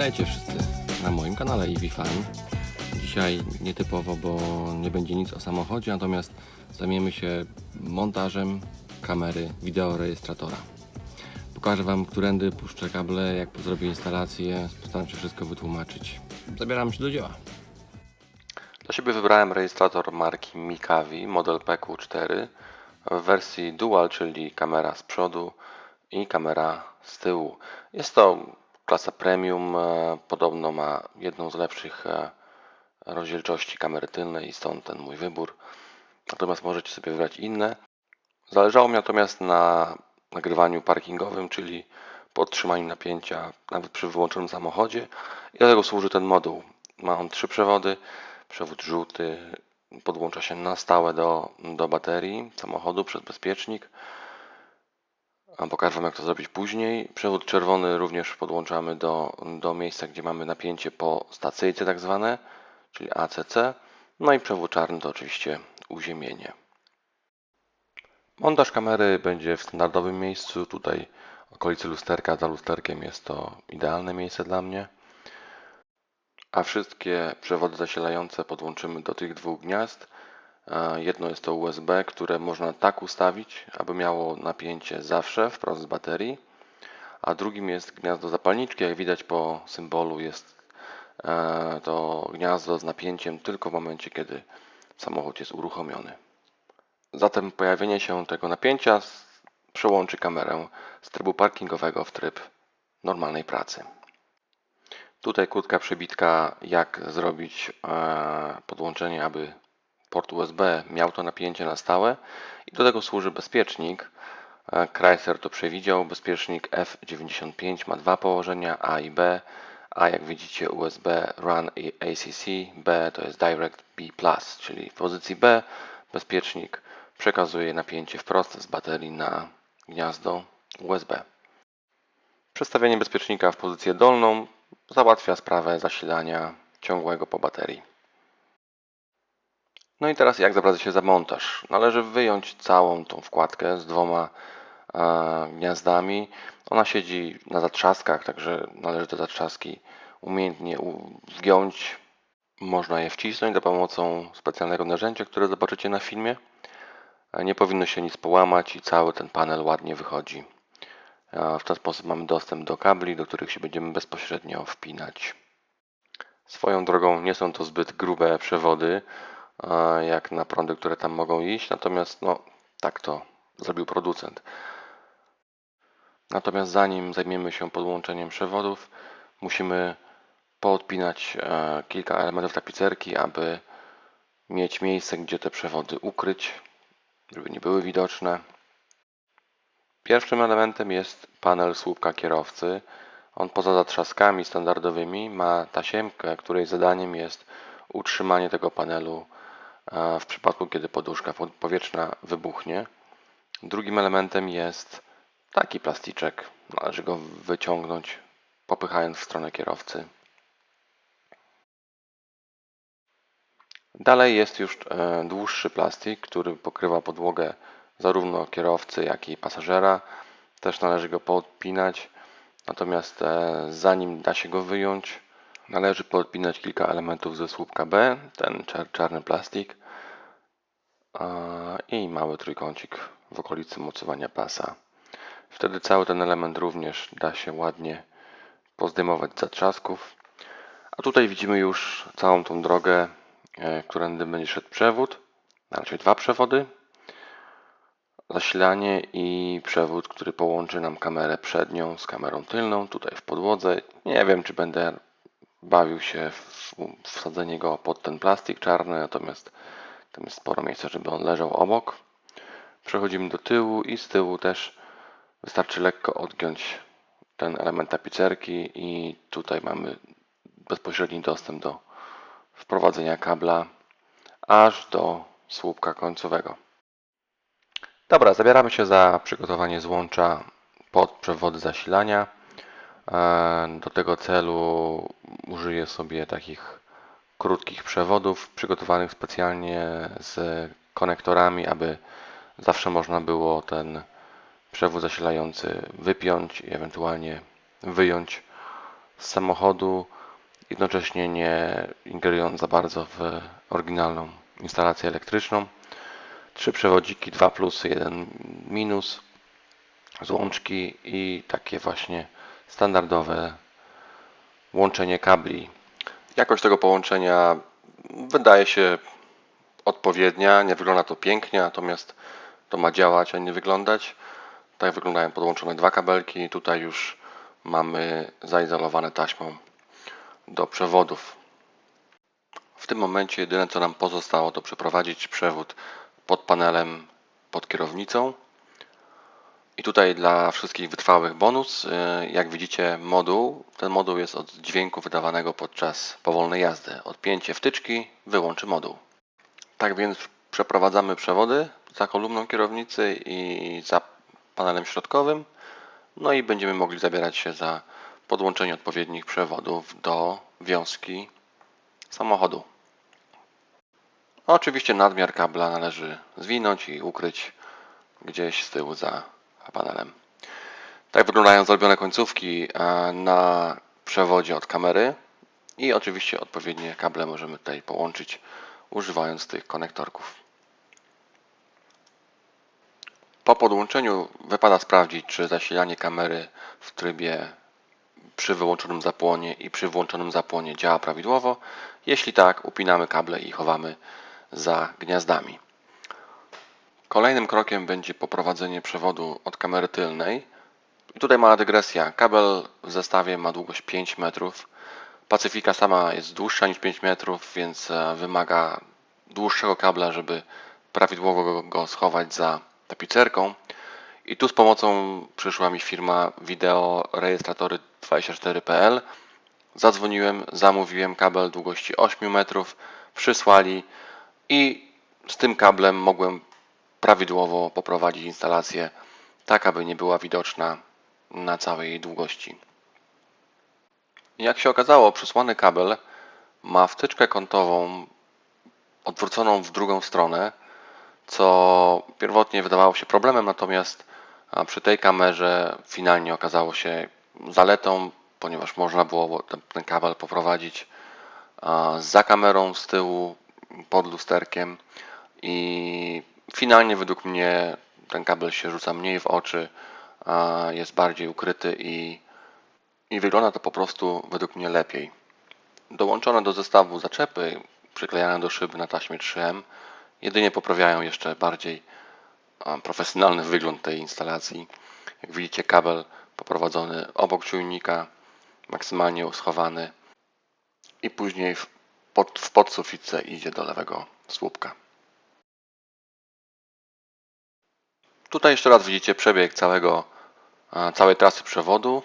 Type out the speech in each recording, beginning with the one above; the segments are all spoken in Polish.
Witajcie wszyscy na moim kanale EV Fan. Dzisiaj nietypowo, bo nie będzie nic o samochodzie, natomiast zajmiemy się montażem kamery wideorejestratora. Pokażę Wam, którędy puszczę kable, jak zrobię instalację, postaram się wszystko wytłumaczyć. Zabieram się do dzieła. Dla siebie wybrałem rejestrator marki Mikavi, model PQ4 w wersji dual, czyli kamera z przodu i kamera z tyłu. Jest to klasa premium, e, podobno ma jedną z lepszych e, rozdzielczości kamery tylnej i stąd ten mój wybór. Natomiast możecie sobie wybrać inne. Zależało mi natomiast na nagrywaniu parkingowym, czyli podtrzymaniu napięcia nawet przy wyłączonym samochodzie i do tego służy ten moduł. Ma on trzy przewody. Przewód żółty podłącza się na stałe do, do baterii samochodu przez bezpiecznik. Pokażę Wam, jak to zrobić później. Przewód czerwony również podłączamy do, do miejsca, gdzie mamy napięcie po stacyjce, tak zwane, czyli ACC. No i przewód czarny to oczywiście uziemienie. Montaż kamery będzie w standardowym miejscu. Tutaj okolicy lusterka, za lusterkiem jest to idealne miejsce dla mnie. A wszystkie przewody zasilające podłączymy do tych dwóch gniazd. Jedno jest to USB, które można tak ustawić, aby miało napięcie zawsze wprost z baterii. A drugim jest gniazdo zapalniczki. Jak widać po symbolu jest e, to gniazdo z napięciem tylko w momencie, kiedy samochód jest uruchomiony. Zatem pojawienie się tego napięcia przełączy kamerę z trybu parkingowego w tryb normalnej pracy. Tutaj krótka przebitka, jak zrobić e, podłączenie, aby port USB miał to napięcie na stałe i do tego służy bezpiecznik. E, Chrysler to przewidział. Bezpiecznik F95 ma dwa położenia A i B. A jak widzicie USB Run i ACC, B to jest Direct B+, czyli w pozycji B bezpiecznik przekazuje napięcie wprost z baterii na gniazdo USB. Przestawienie bezpiecznika w pozycję dolną załatwia sprawę zasilania ciągłego po baterii. No i teraz jak zabrać się za montaż? Należy wyjąć całą tą wkładkę z dwoma e, gniazdami. Ona siedzi na zatrzaskach, także należy te zatrzaski umiejętnie wgiąć. Można je wcisnąć za pomocą specjalnego narzędzia, które zobaczycie na filmie. E, Nie powinno się nic połamać i cały ten panel ładnie wychodzi. E, W ten sposób mamy dostęp do kabli, do których się będziemy bezpośrednio wpinać. Swoją drogą nie są to zbyt grube przewody, jak na prądy, które tam mogą iść, natomiast no, tak to zrobił producent. Natomiast zanim zajmiemy się podłączeniem przewodów, musimy poodpinać e, kilka elementów tapicerki, aby mieć miejsce, gdzie te przewody ukryć, żeby nie były widoczne. Pierwszym elementem jest panel słupka kierowcy. On poza zatrzaskami standardowymi ma tasiemkę, której zadaniem jest utrzymanie tego panelu w przypadku, kiedy poduszka po- powietrzna wybuchnie. Drugim elementem jest taki plasticzek. Należy go wyciągnąć, popychając w stronę kierowcy. Dalej jest już e, dłuższy plastik, który pokrywa podłogę zarówno kierowcy, jak i pasażera. Też należy go poodpinać. Natomiast e, zanim da się go wyjąć, należy poodpinać kilka elementów ze słupka B, ten czar czarny plastik i mały trójkącik w okolicy mocowania pasa. Wtedy cały ten element również da się ładnie pozdejmować z zatrzasków. A tutaj widzimy już całą tą drogę, e, którędy będzie szedł przewód, raczej dwa przewody. Zasilanie i przewód, który połączy nam kamerę przednią z kamerą tylną, tutaj w podłodze. Nie wiem, czy będę bawił się w wsadzenie go pod ten plastik czarny, natomiast tam jest sporo miejsca, żeby on leżał obok. Przechodzimy do tyłu i z tyłu też wystarczy lekko odgiąć ten element tapicerki i tutaj mamy bezpośredni dostęp do wprowadzenia kabla aż do słupka końcowego. Dobra, zabieramy się za przygotowanie złącza pod przewody zasilania. E, Do tego celu użyję sobie takich krótkich przewodów przygotowanych specjalnie z konektorami, aby zawsze można było ten przewód zasilający wypiąć i ewentualnie wyjąć z samochodu, jednocześnie nie ingerując za bardzo w oryginalną instalację elektryczną. Trzy przewodziki, dwa plusy, jeden minus, złączki i takie właśnie standardowe łączenie kabli. Jakość tego połączenia wydaje się odpowiednia, nie wygląda to pięknie, natomiast to ma działać, a nie wyglądać. Tak wyglądają podłączone dwa kabelki. Tutaj już mamy zaizolowane taśmą do przewodów. W tym momencie jedyne co nam pozostało to przeprowadzić przewód pod panelem pod kierownicą. I tutaj dla wszystkich wytrwałych bonus, y, jak widzicie moduł, ten moduł jest od dźwięku wydawanego podczas powolnej jazdy. Odpięcie wtyczki wyłączy moduł. Tak więc przeprowadzamy przewody za kolumną kierownicy i za panelem środkowym. No i będziemy mogli zabierać się za podłączenie odpowiednich przewodów do wiązki samochodu. Oczywiście nadmiar kabla należy zwinąć i ukryć gdzieś z tyłu za panelem. Tak wyglądają zrobione końcówki e, na przewodzie od kamery i oczywiście odpowiednie kable możemy tutaj połączyć używając tych konektorków. Po podłączeniu wypada sprawdzić, czy zasilanie kamery w trybie przy wyłączonym zapłonie i przy włączonym zapłonie działa prawidłowo. Jeśli tak, upinamy kable i chowamy za gniazdami. Kolejnym krokiem będzie poprowadzenie przewodu od kamery tylnej. I tutaj mała dygresja. Kabel w zestawie ma długość 5 metrów. Pacyfika sama jest dłuższa niż 5 metrów, więc e, wymaga dłuższego kabla, żeby prawidłowo go, schować za tapicerką. I tu z pomocą przyszła mi firma Wideo Rejestratory 24.pl. Zadzwoniłem, zamówiłem kabel długości 8 metrów, przysłali i z tym kablem mogłem prawidłowo poprowadzić instalację, tak aby nie była widoczna na całej jej długości. Jak się okazało, przysłany kabel ma wtyczkę kątową odwróconą w drugą stronę, co pierwotnie wydawało się problemem, natomiast przy tej kamerze finalnie okazało się zaletą, ponieważ można było ten kabel poprowadzić za kamerą z tyłu pod lusterkiem i finalnie według mnie ten kabel się rzuca mniej w oczy, jest bardziej ukryty i, i wygląda to po prostu według mnie lepiej. Dołączone do zestawu zaczepy przyklejane do szyby na taśmie 3M jedynie poprawiają jeszcze bardziej profesjonalny wygląd tej instalacji. Jak widzicie kabel poprowadzony obok czujnika, maksymalnie schowany i później w, pod, w idzie do lewego słupka. Tutaj jeszcze raz widzicie przebieg całego, całej trasy przewodu.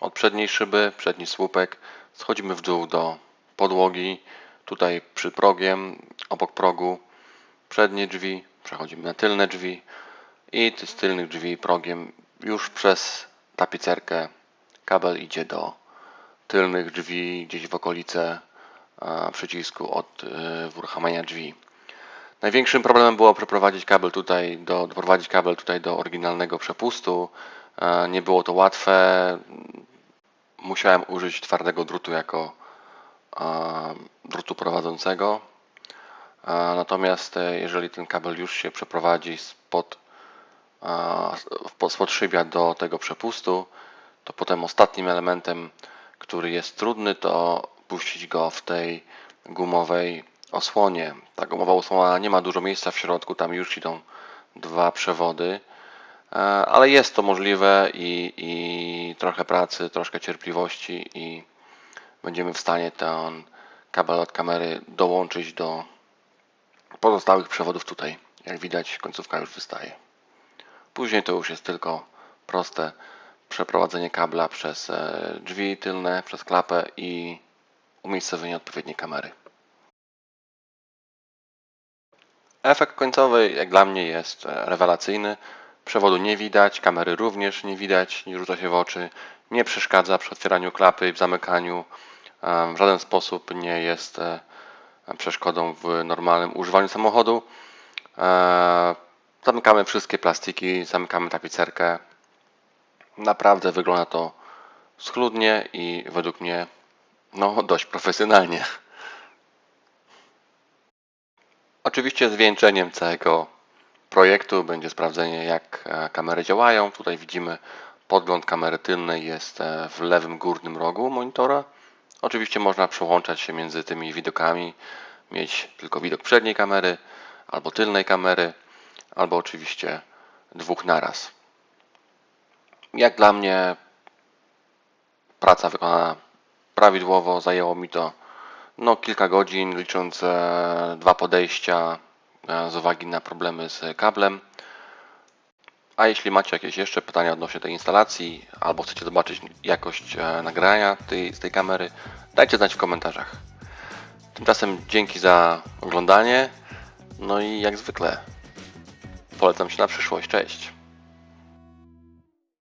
Od przedniej szyby, przedni słupek, schodzimy w dół do podłogi. Tutaj przy progiem, obok progu, przednie drzwi, przechodzimy na tylne drzwi i z tylnych drzwi progiem już przez tapicerkę kabel idzie do tylnych drzwi, gdzieś w okolice przycisku od uruchamiania drzwi. Największym problemem było przeprowadzić kabel tutaj do, doprowadzić kabel tutaj do oryginalnego przepustu. E, nie było to łatwe. Musiałem użyć twardego drutu jako e, drutu prowadzącego. E, natomiast jeżeli ten kabel już się przeprowadzi spod, spod szybia do tego przepustu, to potem ostatnim elementem, który jest trudny, to puścić go w tej gumowej osłonie. Ta gumowa osłona nie ma dużo miejsca w środku, tam już idą dwa przewody, e, ale jest to możliwe i, i trochę pracy, troszkę cierpliwości i będziemy w stanie ten kabel od kamery dołączyć do pozostałych przewodów tutaj. Jak widać końcówka już wystaje. Później to już jest tylko proste przeprowadzenie kabla przez e, drzwi tylne, przez klapę i umiejscowienie odpowiedniej kamery. Efekt końcowy, jak dla mnie, jest e, rewelacyjny. Przewodu nie widać, kamery również nie widać, nie rzuca się w oczy, nie przeszkadza przy otwieraniu klapy i w zamykaniu. W żaden sposób nie jest e, przeszkodą w normalnym używaniu samochodu. E, zamykamy wszystkie plastiki, zamykamy tapicerkę. Naprawdę wygląda to schludnie i według mnie no dość profesjonalnie. Oczywiście zwieńczeniem całego projektu będzie sprawdzenie jak e, kamery działają. Tutaj widzimy podgląd kamery tylnej jest e, w lewym górnym rogu monitora. Oczywiście można przełączać się między tymi widokami, mieć tylko widok przedniej kamery albo tylnej kamery, albo oczywiście dwóch naraz. Jak dla mnie praca wykonana prawidłowo, zajęło mi to no, kilka godzin, licząc e, dwa podejścia e, z uwagi na problemy z kablem. A jeśli macie jakieś jeszcze pytania odnośnie tej instalacji, albo chcecie zobaczyć jakość e, nagrania tej, z tej kamery, dajcie znać w komentarzach. Tymczasem dzięki za oglądanie. No i jak zwykle polecam się na przyszłość. Cześć.